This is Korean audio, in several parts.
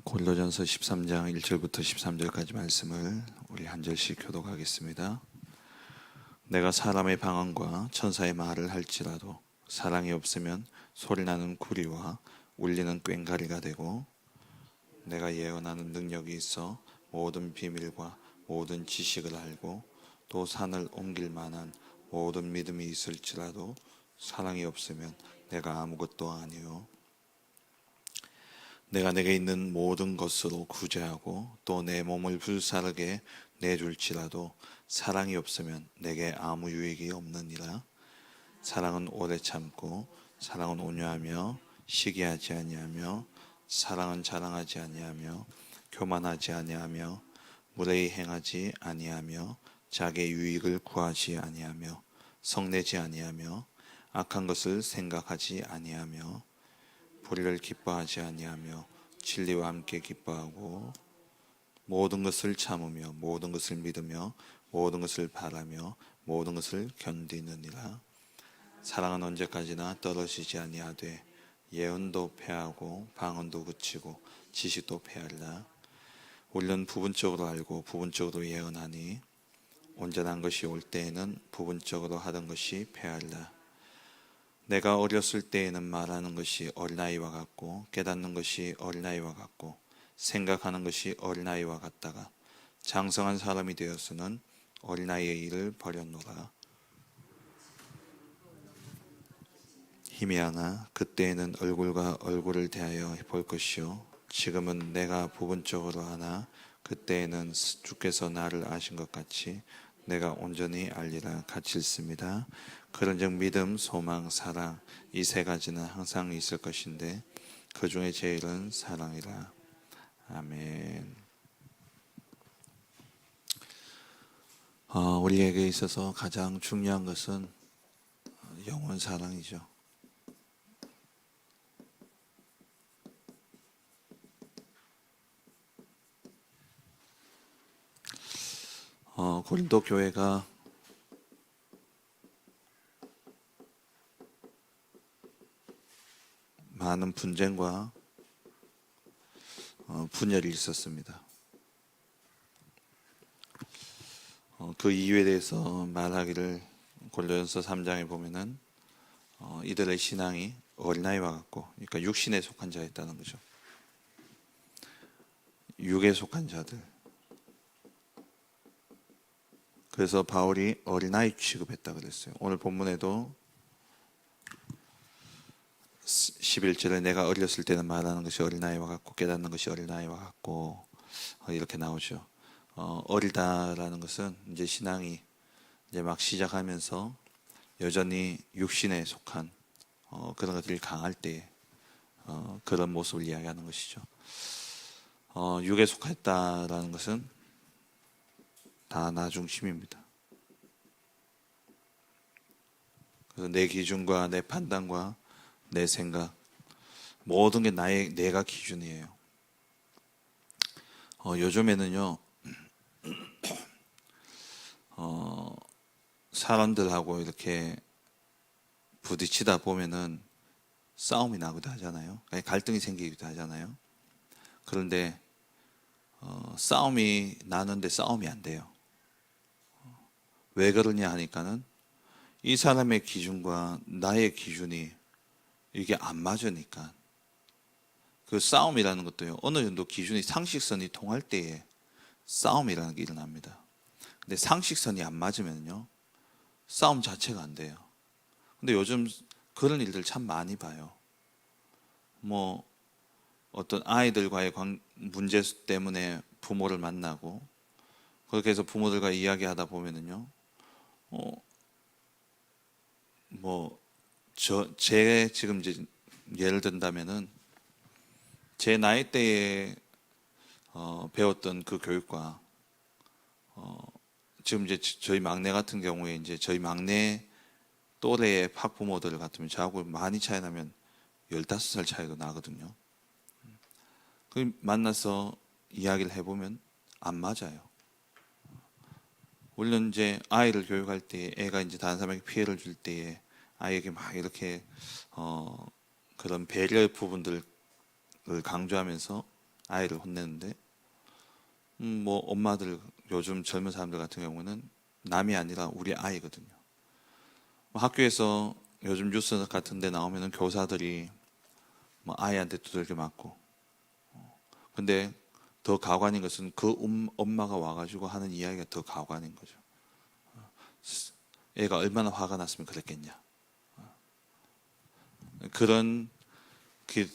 골로전서 13장 1절부터 13절까지 말씀을 우리 한 절씩 교독하겠습니다. 내가 사람의 방언과 천사의 말을 할지라도 사랑이 없으면 소리나는 구리와 울리는 꽹가리가 되고 내가 예언하는 능력이 있어 모든 비밀과 모든 지식을 알고 또 산을 옮길 만한 모든 믿음이 있을지라도 사랑이 없으면 내가 아무것도 아니요 내가 내게 있는 모든 것으로 구제하고 또 내 몸을 불사르게 내줄지라도 사랑이 없으면 내게 아무 유익이 없느니라. 사랑은 오래 참고 사랑은 온유하며 시기하지 아니하며 사랑은 자랑하지 아니하며 교만하지 아니하며 무례히 행하지 아니하며 자기의 유익을 구하지 아니하며 성내지 아니하며 악한 것을 생각하지 아니하며 불의를 기뻐하지 아니하며 진리와 함께 기뻐하고 모든 것을 참으며 모든 것을 믿으며 모든 것을 바라며 모든 것을 견디느니라. 사랑은 언제까지나 떨어지지 아니하되 예언도 패하고 방언도 그치고 지식도 패하리라. 우리는 부분적으로 알고 부분적으로 예언하니 온전한 것이 올 때에는 부분적으로 하던 것이 패하리라 내가 어렸을 때에는 말하는 것이 어린아이와 같고 깨닫는 것이 어린아이와 같고 생각하는 것이 어린아이와 같다가 장성한 사람이 되어서는 어린아이의 일을 버렸노라 힘이 하나 그때에는 얼굴과 얼굴을 대하여 볼 것이요 지금은 내가 부분적으로 하나 그때에는 주께서 나를 아신 것 같이 내가 온전히 알리라 같이 읽습니다. 그런즉 믿음, 소망, 사랑 이 세 가지는 항상 있을 것인데 그 중에 제일은 사랑이라. 아멘. 어, 우리에게 있어서 가장 중요한 것은 영원 사랑이죠. 어, 고린도 교회가 많은 분쟁과 어, 분열이 있었습니다. 어, 그 이유에 대해서 말하기를 골로연서 3장에 보면은 어, 이들의 신앙이 어린아이와 같고, 그러니까 육신에 속한 자였다는 거죠. 육에 속한 자들. 그래서 바울이 어린아이 취급했다 그랬어요. 오늘 본문에도 11절에 내가 어렸을 때는 말하는 것이 어린아이와 같고 깨닫는 것이 어린아이와 같고 어, 이렇게 나오죠. 어, 어리다라는 것은 이제 신앙이 이제 막 시작하면서 여전히 육신에 속한 어, 그런 것들이 강할 때 어, 그런 모습을 이야기하는 것이죠. 어, 육에 속했다라는 것은 다 나 중심입니다. 그래서 내 기준과 내 판단과 내 생각 모든 게 나의 내가 기준이에요. 어, 요즘에는요, 어, 사람들하고 이렇게 부딪히다 보면은 싸움이 나기도 하잖아요. 갈등이 생기기도 하잖아요. 그런데 어, 싸움이 나는데 싸움이 안 돼요. 왜 그러냐 하니까는 이 사람의 기준과 나의 기준이 이게 안 맞으니까 그 싸움이라는 것도요 어느 정도 기준이 상식선이 통할 때에 싸움이라는 게 일어납니다. 근데 상식선이 안 맞으면요 싸움 자체가 안 돼요. 근데 요즘 그런 일들 참 많이 봐요. 뭐 어떤 아이들과의 관, 문제 때문에 부모를 만나고 그렇게 해서 부모들과 이야기하다 보면은요 어, 뭐, 저, 제 지금 이제 예를 든다면은 제 나이 때에 어, 배웠던 그 교육과 어, 지금 이제 저희 막내 같은 경우에 이제 저희 막내 또래의 학부모들 같으면 저하고 많이 차이 나면 15살 차이가 나거든요. 그 만나서 이야기를 해보면 안 맞아요. 물론 이제 아이를 교육할 때 애가 이제 다른 사람에게 피해를 줄 때에 아이에게 막 이렇게 어 그런 배려의 부분들을 강조하면서 아이를 혼내는데 음, 뭐 엄마들 요즘 젊은 사람들 같은 경우는 남이 아니라 우리 아이거든요. 뭐 학교에서 요즘 뉴스 같은 데 나오면은 교사들이 뭐 아이한테 두들겨 맞고 어, 근데 더 가관인 것은 그 음- 엄마가 와가지고 하는 이야기가 더 가관인 거죠. 어, 애가 얼마나 화가 났으면 그랬겠냐. 어, 그런 그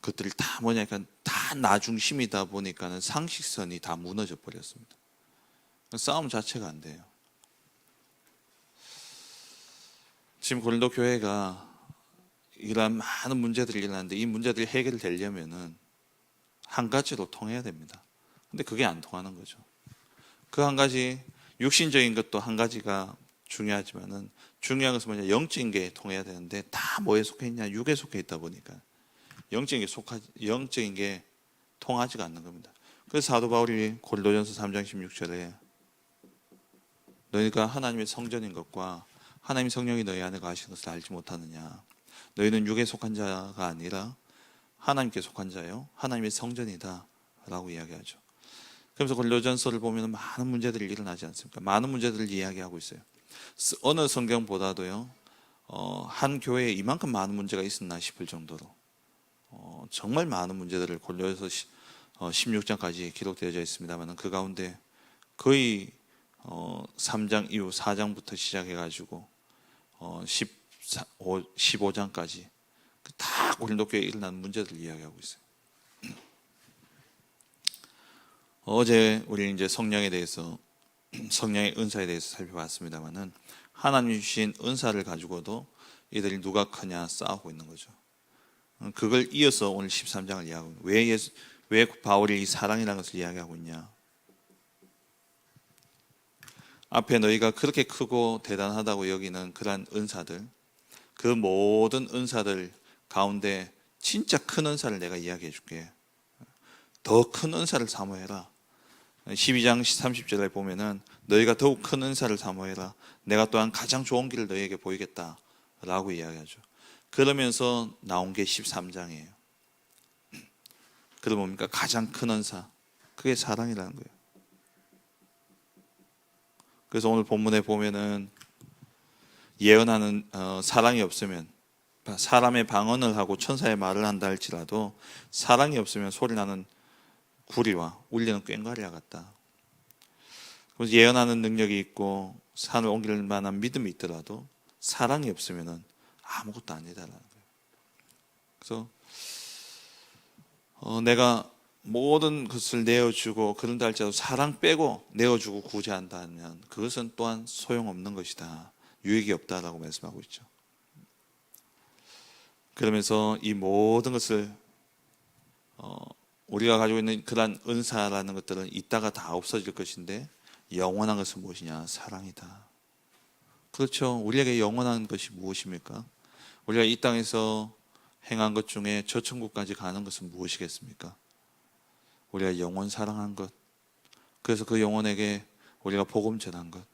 것들이 다 뭐냐니까 다 나 중심이다 보니까는 상식선이 다 무너져 버렸습니다. 싸움 자체가 안 돼요. 지금 고린도 교회가 이러한 많은 문제들이 일어나는데 이 문제들이 해결되려면은 한 가지로 통해야 됩니다. 근데 그게 안 통하는 거죠. 그 한 가지 육신적인 것도 한 가지가 중요하지만은 중요한 것은 뭐냐 영적인 게 통해야 되는데 다 뭐에 속해 있냐 육에 속해 있다 보니까 영적인 게 속하 영적인 게 통하지가 않는 겁니다. 그래서 사도 바울이 고린도전서 3장 16절에 너희가 하나님의 성전인 것과 하나님 성령이 너희 안에 가시는 것을 알지 못하느냐 너희는 육에 속한 자가 아니라 하나님께 속한 자요 하나님의 성전이다라고 이야기하죠. 그래서 고린도전서를 보면 많은 문제들이 일어나지 않습니까? 많은 문제들을 이야기하고 있어요. 스- 어느 성경보다도요. 어, 한 교회에 이만큼 많은 문제가 있었나 싶을 정도로 어, 정말 많은 문제들을 골려서 16장까지 기록되어져 있습니다만 그 가운데 거의 어, 3장 이후 4장부터 시작해가지고 어, 14, 15장까지 다 고린도 교회에 일어난 문제들을 이야기하고 있어요. 어제 우리 이제 성령에 대해서 성령의 은사에 대해서 살펴봤습니다만은 하나님 주신 은사를 가지고도 이들이 누가 크냐 싸우고 있는 거죠. 어, 그걸 이어서 오늘 13장을 이야기하고. 왜 예수, 왜 바울이 이 사랑이라는 것을 이야기하고 있냐? 앞에 너희가 그렇게 크고 대단하다고 여기는 그러한 은사들, 그 모든 은사들 가운데 진짜 큰 은사를 내가 이야기해 줄게. 더 큰 은사를 사모해라. 12장 30절에 보면은 너희가 더욱 큰 은사를 사모해라. 내가 또한 가장 좋은 길을 너희에게 보이겠다. 라고 이야기하죠. 그러면서 나온 게 13장이에요. 그럼 뭡니까? 가장 큰 은사. 그게 사랑이라는 거예요. 그래서 오늘 본문에 보면은 예언하는 어, 사랑이 없으면 사람의 방언을 하고 천사의 말을 한다 할지라도 사랑이 없으면 소리나는 구리와 울리는 꽹과리와 같다. 그래서 예언하는 능력이 있고 산을 옮길 만한 믿음이 있더라도 사랑이 없으면은 아무것도 아니다라는 거예요. 그래서 어, 내가 모든 것을 내어주고 그런다 할지라도 사랑 빼고 내어주고 구제한다면 그것은 또한 소용없는 것이다. 유익이 없다라고 말씀하고 있죠. 그러면서 이 모든 것을 어, 우리가 가지고 있는 그런 은사라는 것들은 이따가 다 없어질 것인데 영원한 것은 무엇이냐? 사랑이다. 그렇죠. 우리에게 영원한 것이 무엇입니까? 우리가 이 땅에서 행한 것 중에 저 천국까지 가는 것은 무엇이겠습니까? 우리가 영원 사랑한 것. 그래서 그 영혼에게 우리가 복음 전한 것.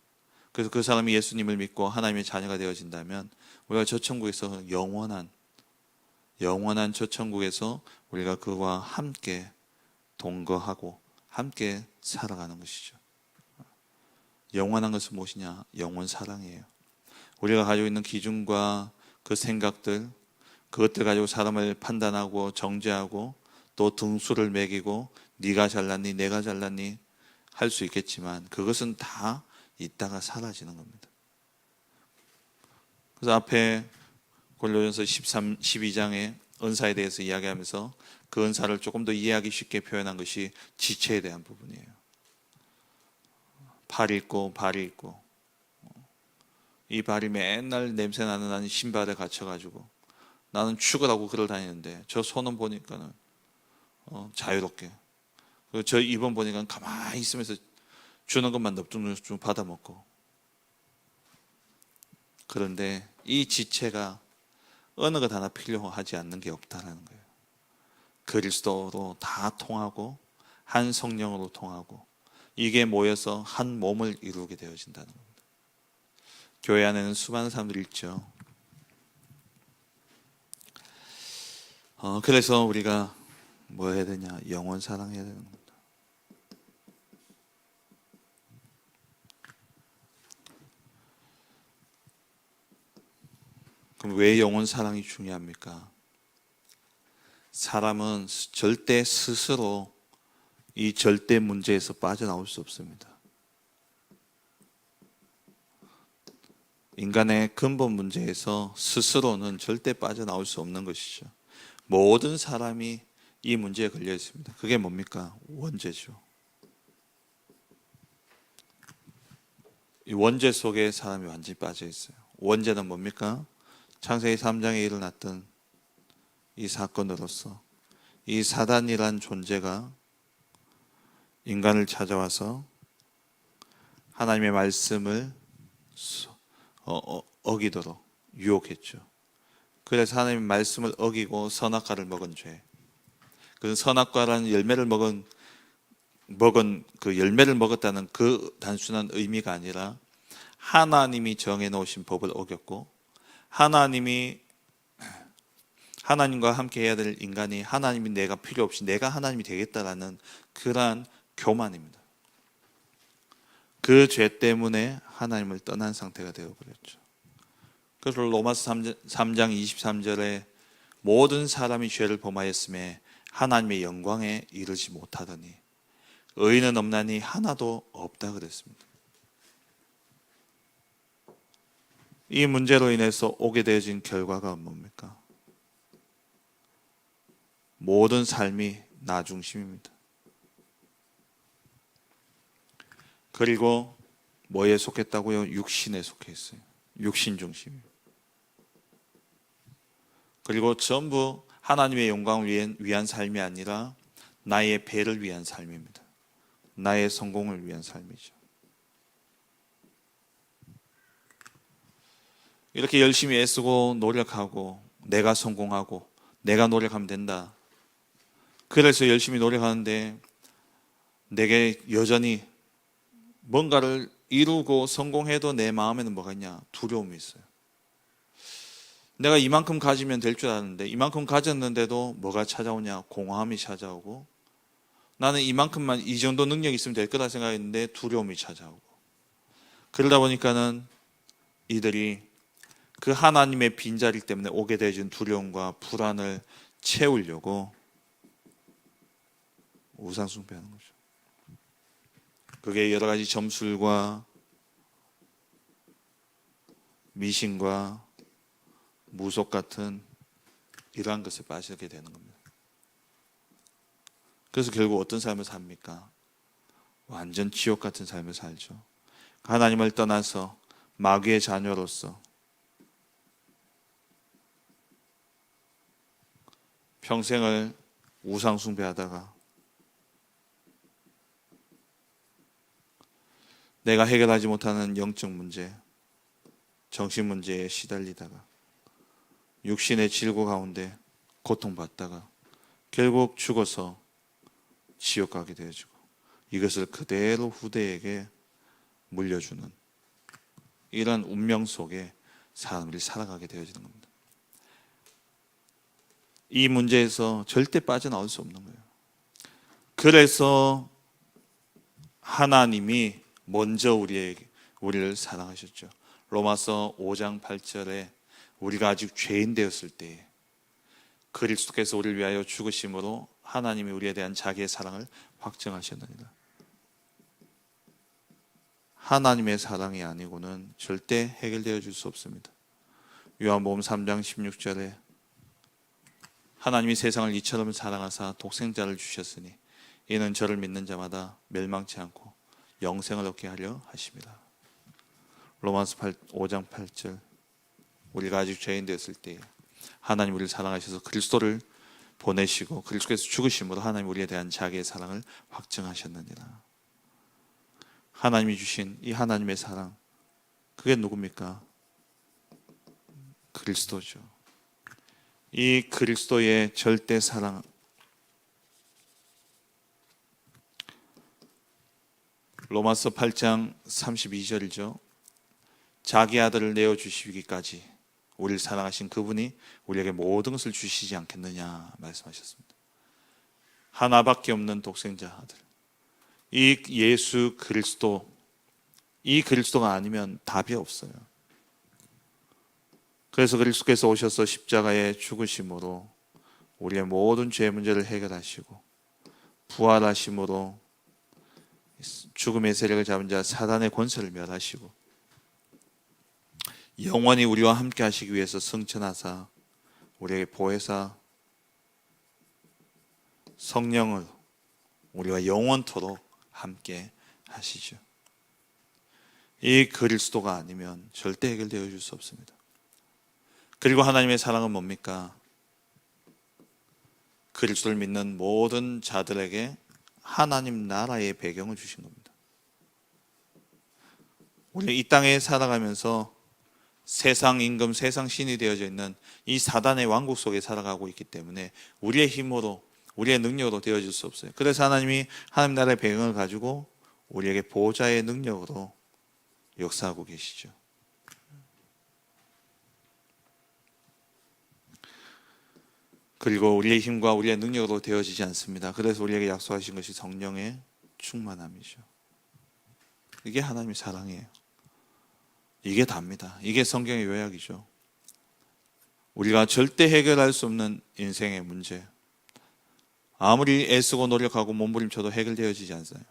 그래서 그 사람이 예수님을 믿고 하나님의 자녀가 되어진다면 우리가 저 천국에서 영원한 영원한 저 천국에서 우리가 그와 함께 동거하고 함께 살아가는 것이죠. 영원한 것은 무엇이냐? 영원 사랑이에요. 우리가 가지고 있는 기준과 그 생각들, 그것들 가지고 사람을 판단하고 정죄하고 또 등수를 매기고 네가 잘났니, 내가 잘났니 할 수 있겠지만 그것은 다 있다가 사라지는 겁니다. 그래서 앞에 골로전서 13, 12장의 은사에 대해서 이야기하면서 그 은사를 조금 더 이해하기 쉽게 표현한 것이 지체에 대한 부분이에요. 팔이 있고 발이 있고 이 발이 맨날 냄새 나는 나는 신발에 갇혀가지고 나는 죽으라고 걸어 다니는데 저 손은 보니까는 어, 자유롭게 저 입은 보니까 가만히 있으면서 주는 것만 넙죽넙죽 받아 먹고 그런데 이 지체가 어느 것 하나 필요하지 않는 게 없다라는 거예요. 그리스도로 다 통하고 한 성령으로 통하고 이게 모여서 한 몸을 이루게 되어진다는 겁니다. 교회 안에는 수많은 사람들이 있죠. 어, 그래서 우리가 뭐 해야 되냐? 영원 사랑해야 되는 겁니다. 그럼 왜 영원 사랑이 중요합니까? 사람은 절대 스스로 이 절대 문제에서 빠져나올 수 없습니다. 인간의 근본 문제에서 스스로는 절대 빠져나올 수 없는 것이죠. 모든 사람이 이 문제에 걸려 있습니다. 그게 뭡니까? 원죄죠. 이 원죄 속에 사람이 완전히 빠져 있어요. 원죄는 뭡니까? 창세기 3장에 일어났던 이 사건으로서 이 사단이란 존재가 인간을 찾아와서 하나님의 말씀을 어, 어, 어기도록 유혹했죠. 그래서 하나님의 말씀을 어기고 선악과를 먹은 죄. 그 선악과라는 열매를 먹은 먹은 그 열매를 먹었다는 그 단순한 의미가 아니라 하나님이 정해 놓으신 법을 어겼고 하나님이 하나님과 함께 해야 될 인간이 하나님이 내가 필요 없이 내가 하나님이 되겠다라는 그러한 교만입니다. 그 죄 때문에 하나님을 떠난 상태가 되어 버렸죠. 그래서 로마서 3장 23절에 모든 사람이 죄를 범하였음에 하나님의 영광에 이르지 못하더니 의인은 없나니 하나도 없다 그랬습니다. 이 문제로 인해서 오게 되어진 결과가 뭡니까? 모든 삶이 나 중심입니다. 그리고 뭐에 속했다고요? 육신에 속해 있어요. 육신 중심. 그리고 전부 하나님의 영광을 위한, 삶이 아니라 나의 배를 위한 삶입니다. 나의 성공을 위한 삶이죠. 이렇게 열심히 애쓰고 노력하고 내가 성공하고 내가 노력하면 된다. 그래서 열심히 노력하는데 내게 여전히 뭔가를 이루고 성공해도 내 마음에는 뭐가 있냐? 두려움이 있어요. 내가 이만큼 가지면 될줄 아는데 이만큼 가졌는데도 뭐가 찾아오냐? 공허함이 찾아오고 나는 이만큼만 이 정도 능력이 있으면 될 거다 생각했는데 두려움이 찾아오고 그러다 보니까는 이들이 그 하나님의 빈자리 때문에 오게 되어진 두려움과 불안을 채우려고 우상숭배하는 거죠. 그게 여러 가지 점술과 미신과 무속 같은 이러한 것에 빠지게 되는 겁니다. 그래서 결국 어떤 삶을 삽니까? 완전 지옥 같은 삶을 살죠. 하나님을 떠나서 마귀의 자녀로서 평생을 우상숭배하다가 내가 해결하지 못하는 영적 문제, 정신 문제에 시달리다가 육신의 질고 가운데 고통받다가 결국 죽어서 지옥 가게 되어지고 이것을 그대로 후대에게 물려주는 이런 운명 속에 사람들이 살아가게 되어지는 겁니다. 이 문제에서 절대 빠져나올 수 없는 거예요. 그래서 하나님이 먼저 우리에게 우리를 사랑하셨죠. 로마서 5장 8절에 우리가 아직 죄인 되었을 때 그리스도께서 우리를 위하여 죽으심으로 하나님이 우리에 대한 자기의 사랑을 확정하셨느니라. 하나님의 사랑이 아니고는 절대 해결되어 줄 수 없습니다. 요한복음 3장 16절에 하나님이 세상을 이처럼 사랑하사 독생자를 주셨으니 이는 저를 믿는 자마다 멸망치 않고 영생을 얻게 하려 하십니다. 로마서 8, 5장 8절 우리가 아직 죄인 되었을 때 하나님 우리를 사랑하셔서 그리스도를 보내시고 그리스도께서 죽으심으로 하나님 우리에 대한 자기의 사랑을 확증하셨느니라. 하나님이 주신 이 하나님의 사랑 그게 누굽니까? 그리스도죠. 이 그리스도의 절대 사랑 로마서 8장 32절이죠. 자기 아들을 내어 주시기까지 우리를 사랑하신 그분이 우리에게 모든 것을 주시지 않겠느냐 말씀하셨습니다. 하나밖에 없는 독생자 아들. 이 예수 그리스도 이 그리스도가 아니면 답이 없어요. 그래서 그리스도께서 오셔서 십자가에 죽으심으로 우리의 모든 죄 문제를 해결하시고 부활하심으로 죽음의 세력을 잡은 자 사단의 권세를 멸하시고 영원히 우리와 함께 하시기 위해서 승천하사 우리에게 보혜사 성령을 우리와 영원토록 함께 하시죠. 이 그리스도가 아니면 절대 해결되어 줄 수 없습니다. 그리고 하나님의 사랑은 뭡니까? 그리스도를 믿는 모든 자들에게 하나님 나라의 배경을 주신 겁니다. 우리 이 땅에 살아가면서 세상 임금, 세상 신이 되어져 있는 이 사단의 왕국 속에 살아가고 있기 때문에 우리의 힘으로, 우리의 능력으로 되어질 수 없어요. 그래서 하나님이 하나님 나라의 배경을 가지고 우리에게 보호자의 능력으로 역사하고 계시죠. 그리고 우리의 힘과 우리의 능력으로 되어지지 않습니다. 그래서 우리에게 약속하신 것이 성령의 충만함이죠. 이게 하나님의 사랑이에요. 이게 답니다. 이게 성경의 요약이죠. 우리가 절대 해결할 수 없는 인생의 문제. 아무리 애쓰고 노력하고 몸부림쳐도 해결되어지지 않아요.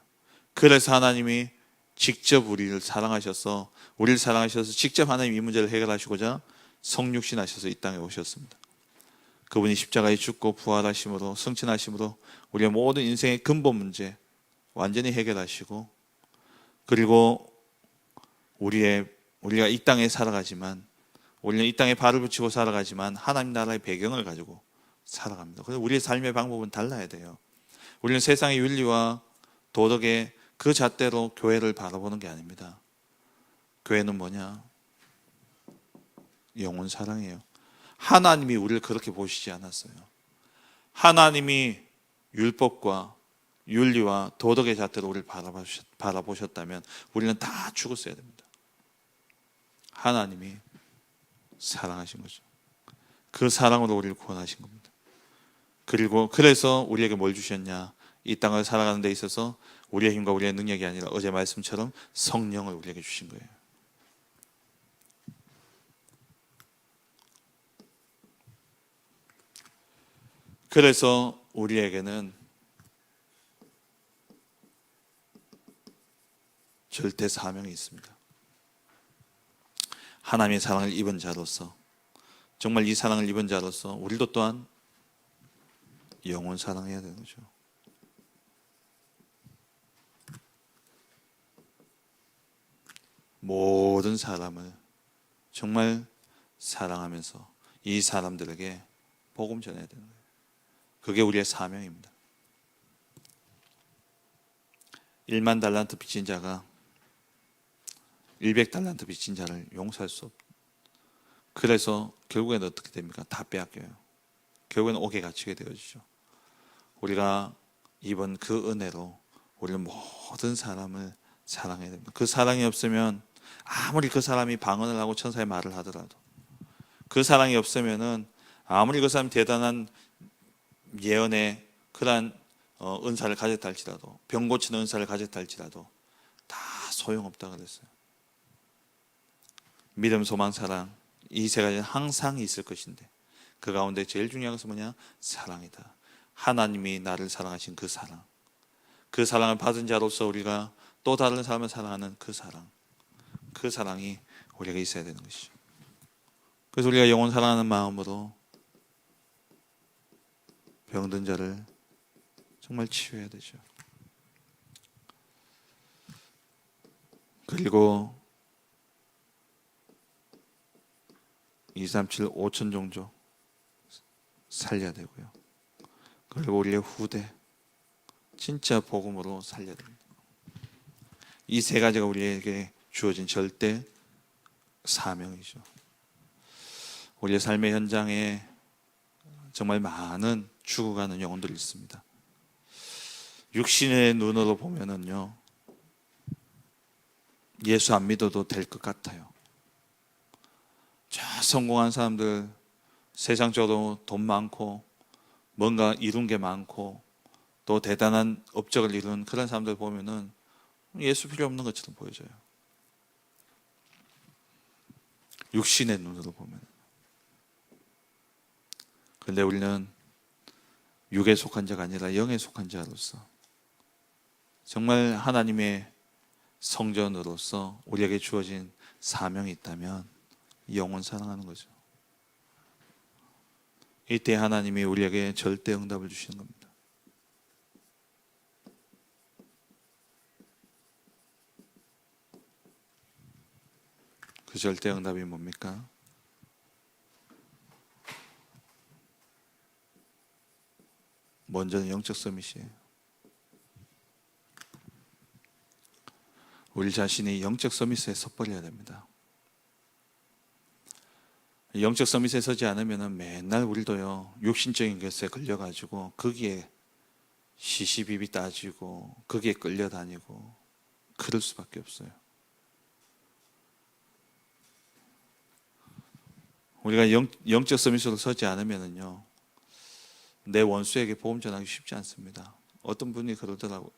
그래서 하나님이 직접 우리를 사랑하셔서 우리를 사랑하셔서 직접 하나님 이 문제를 해결하시고자 성육신 하셔서 이 땅에 오셨습니다. 그분이 십자가에 죽고 부활하심으로 승천하심으로 우리의 모든 인생의 근본 문제 완전히 해결하시고 그리고 우리의 우리가 이 땅에 살아가지만 우리는 이 땅에 발을 붙이고 살아가지만 하나님 나라의 배경을 가지고 살아갑니다. 그래서 우리의 삶의 방법은 달라야 돼요. 우리는 세상의 윤리와 도덕의 그 잣대로 교회를 바라보는 게 아닙니다. 교회는 뭐냐? 영혼 사랑이에요. 하나님이 우리를 그렇게 보시지 않았어요. 하나님이 율법과 윤리와 도덕의 잣대로 우리를 바라보셨다면 우리는 다 죽었어야 됩니다. 하나님이 사랑하신 거죠. 그 사랑으로 우리를 구원하신 겁니다. 그리고 그래서 우리에게 뭘 주셨냐? 이 땅을 살아가는 데 있어서 우리의 힘과 우리의 능력이 아니라 어제 말씀처럼 성령을 우리에게 주신 거예요. 그래서 우리에게는 절대 사명이 있습니다. 하나님의 사랑을 입은 자로서 정말 이 사랑을 입은 자로서 우리도 또한 영원 사랑해야 되는 거죠. 모든 사람을 정말 사랑하면서 이 사람들에게 복음 전해야 되는 거예요. 그게 우리의 사명입니다. 1만 달란트 빚진 자가 100달란트 빚진 자를 용서할 수 없. 그래서 결국엔 어떻게 됩니까? 다 빼앗겨요. 결국엔 옥에 갇히게 되어지죠. 우리가 이번 그 은혜로 우리는 모든 사람을 사랑해야 됩니다. 그 사랑이 없으면 아무리 그 사람이 방언을 하고 천사의 말을 하더라도 그 사랑이 없으면은 아무리 그 사람이 대단한 예언의 그러한 어, 은사를 가졌다 할지라도 병 고치는 은사를 가졌다 할지라도 다 소용없다 그랬어요. 믿음, 소망, 사랑 이 세 가지는 항상 있을 것인데 그 가운데 제일 중요한 것은 뭐냐? 사랑이다. 하나님이 나를 사랑하신 그 사랑. 그 사랑을 받은 자로서 우리가 또 다른 사람을 사랑하는 그 사랑. 그 사랑이 우리가 있어야 되는 것이죠. 그래서 우리가 영혼 사랑하는 마음으로 병든 자를 정말 치유해야 되죠. 그리고 2, 3, 7, 5천 종족 살려야 되고요. 그리고 우리의 후대 진짜 복음으로 살려야 됩니다. 이 세 가지가 우리에게 주어진 절대 사명이죠. 우리의 삶의 현장에 정말 많은 죽어가는 영혼들이 있습니다. 육신의 눈으로 보면은요, 예수 안 믿어도 될 것 같아요. 저 성공한 사람들, 세상적으로 돈 많고, 뭔가 이룬 게 많고, 또 대단한 업적을 이룬 그런 사람들 보면은 예수 필요 없는 것처럼 보여져요. 육신의 눈으로 보면. 그런데 우리는 육에 속한 자가 아니라 영에 속한 자로서 정말 하나님의 성전으로서 우리에게 주어진 사명이 있다면 영혼 사랑하는 거죠. 이때 하나님이 우리에게 절대 응답을 주시는 겁니다. 그 절대 응답이 뭡니까? 먼저는 영적 서밋이에요. 우리 자신이 영적 서밋에 섰버려야 됩니다. 영적 서밋에 서지 않으면 맨날 우리도요 육신적인 것에 걸려가지고 거기에 시시비비 따지고 거기에 끌려다니고 그럴 수밖에 없어요. 우리가 영, 영적 서밋으로 서지 않으면은요 내 원수에게 보험 전하기 쉽지 않습니다. 어떤 분이 그러더라고요.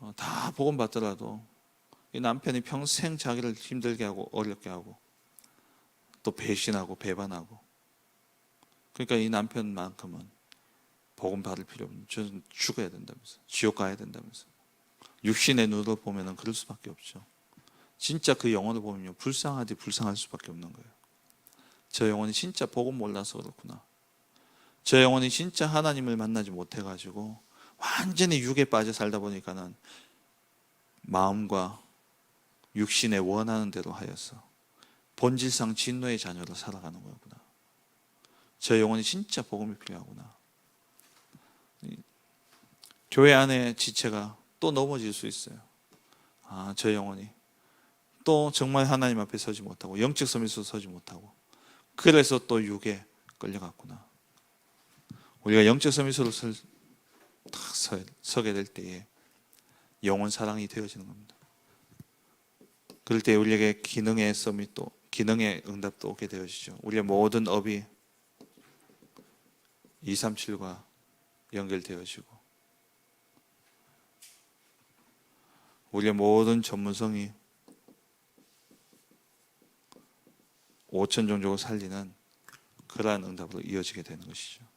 어, 다 복음 받더라도 이 남편이 평생 자기를 힘들게 하고 어렵게 하고 또 배신하고 배반하고 그러니까 이 남편만큼은 복음 받을 필요 없는 저는 죽어야 된다면서 지옥 가야 된다면서 육신의 눈으로 보면은 그럴 수밖에 없죠. 진짜 그 영혼을 보면요 불쌍하디 불쌍할 수밖에 없는 거예요. 저 영혼이 진짜 복음 몰라서 그렇구나. 저 영혼이 진짜 하나님을 만나지 못해 가지고 완전히 육에 빠져 살다 보니까는 마음과 육신에 원하는 대로 하여서 본질상 진노의 자녀로 살아가는 거구나. 저 영혼이 진짜 복음이 필요하구나. 이 교회 안에 지체가 또 넘어질 수 있어요. 아, 저 영혼이 또 정말 하나님 앞에 서지 못하고 영적 섬에서 서지 못하고 그래서 또 육에 끌려갔구나. 우리가 영적 설, 딱 서, 서게 될 때에 영혼 사랑이 되어지는 겁니다. 그럴 때 우리에게 기능의 서밋도 기능의 응답도 오게 되어지죠. 우리의 모든 업이 237과 연결되어지고 우리의 모든 전문성이 5천 종족을 살리는 그러한 응답으로 이어지게 되는 것이죠.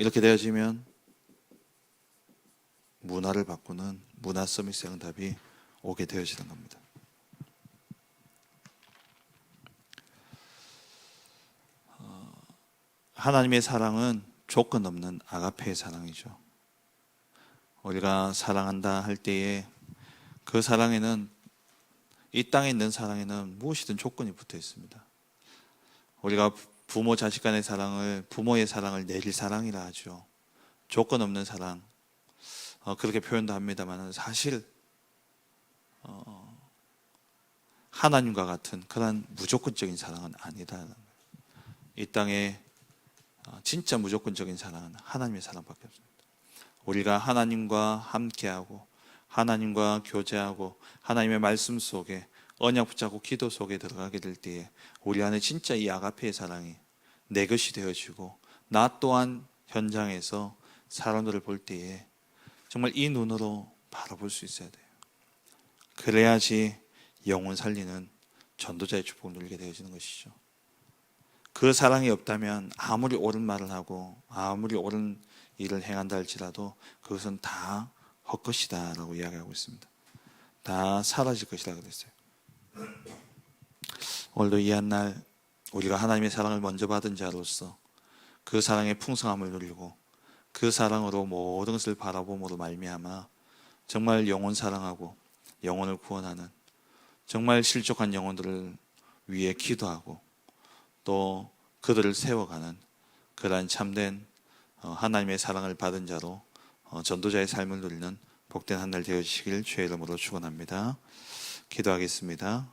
이렇게 되어지면 문화를 바꾸는 문화 서밋 응답이 오게 되어지는 겁니다. 어, 하나님의 사랑은 조건 없는 아가페의 사랑이죠. 우리가 사랑한다 할 때에 그 사랑에는 이 땅에 있는 사랑에는 무엇이든 조건이 붙어 있습니다. 우리가 부모 자식 간의 사랑을 부모의 사랑을 내릴 사랑이라 하죠. 조건 없는 사랑 어, 그렇게 표현도 합니다만 사실 어, 하나님과 같은 그런 무조건적인 사랑은 아니다. 이 땅에 어, 진짜 무조건적인 사랑은 하나님의 사랑밖에 없습니다. 우리가 하나님과 함께하고 하나님과 교제하고 하나님의 말씀 속에 언약 붙잡고 기도 속에 들어가게 될 때에 우리 안에 진짜 이 아가페의 사랑이 내 것이 되어지고 나 또한 현장에서 사람들을 볼 때에 정말 이 눈으로 바라볼 수 있어야 돼요. 그래야지 영혼 살리는 전도자의 축복을 누리게 되어지는 것이죠. 그 사랑이 없다면 아무리 옳은 말을 하고 아무리 옳은 일을 행한다 할지라도 그것은 다 헛것이다라고 이야기하고 있습니다. 다 사라질 것이다 그랬어요. 오늘도 이 한 날 우리가 하나님의 사랑을 먼저 받은 자로서 그 사랑의 풍성함을 누리고 그 사랑으로 모든 것을 바라봄으로 말미암아 정말 영혼 사랑하고 영혼을 구원하는 정말 실족한 영혼들을 위해 기도하고 또 그들을 세워가는 그러한 참된 어, 하나님의 사랑을 받은 자로 어, 전도자의 삶을 누리는 복된 한 날 되어주시길 주의 이름으로 축원합니다. 기도하겠습니다.